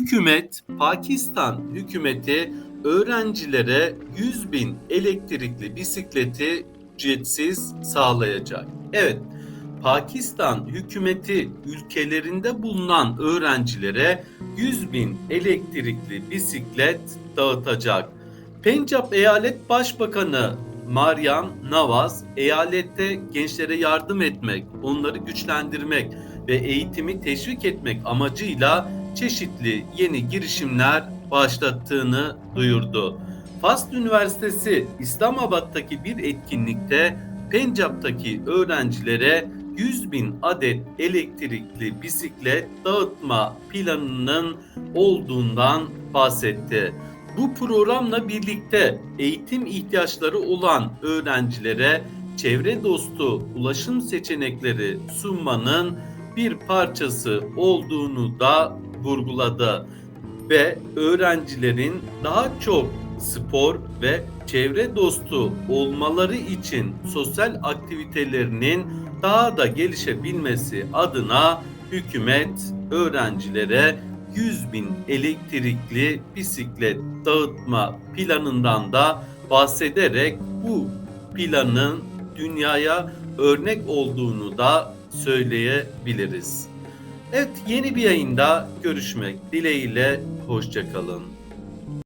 Hükümet, Pakistan hükümeti öğrencilere 100 bin elektrikli bisikleti ücretsiz sağlayacak. Evet, Pakistan hükümeti ülkelerinde bulunan öğrencilere 100 bin elektrikli bisiklet dağıtacak. Pencap Eyalet Başbakanı Maryam Nawaz, eyalette gençlere yardım etmek, onları güçlendirmek ve eğitimi teşvik etmek amacıyla çeşitli yeni girişimler başlattığını duyurdu. Fast Üniversitesi İslamabad'daki bir etkinlikte Pencap'taki öğrencilere 100 bin adet elektrikli bisiklet dağıtma planının olduğundan bahsetti. Bu programla birlikte eğitim ihtiyaçları olan öğrencilere çevre dostu ulaşım seçenekleri sunmanın bir parçası olduğunu da vurguladı ve öğrencilerin daha çok spor ve çevre dostu olmaları için sosyal aktivitelerinin daha da gelişebilmesi adına hükümet öğrencilere 100 bin elektrikli bisiklet dağıtma planından da bahsederek bu planın dünyaya örnek olduğunu da söyleyebiliriz. Evet yeni bir yayında görüşmek dileğiyle hoşçakalın.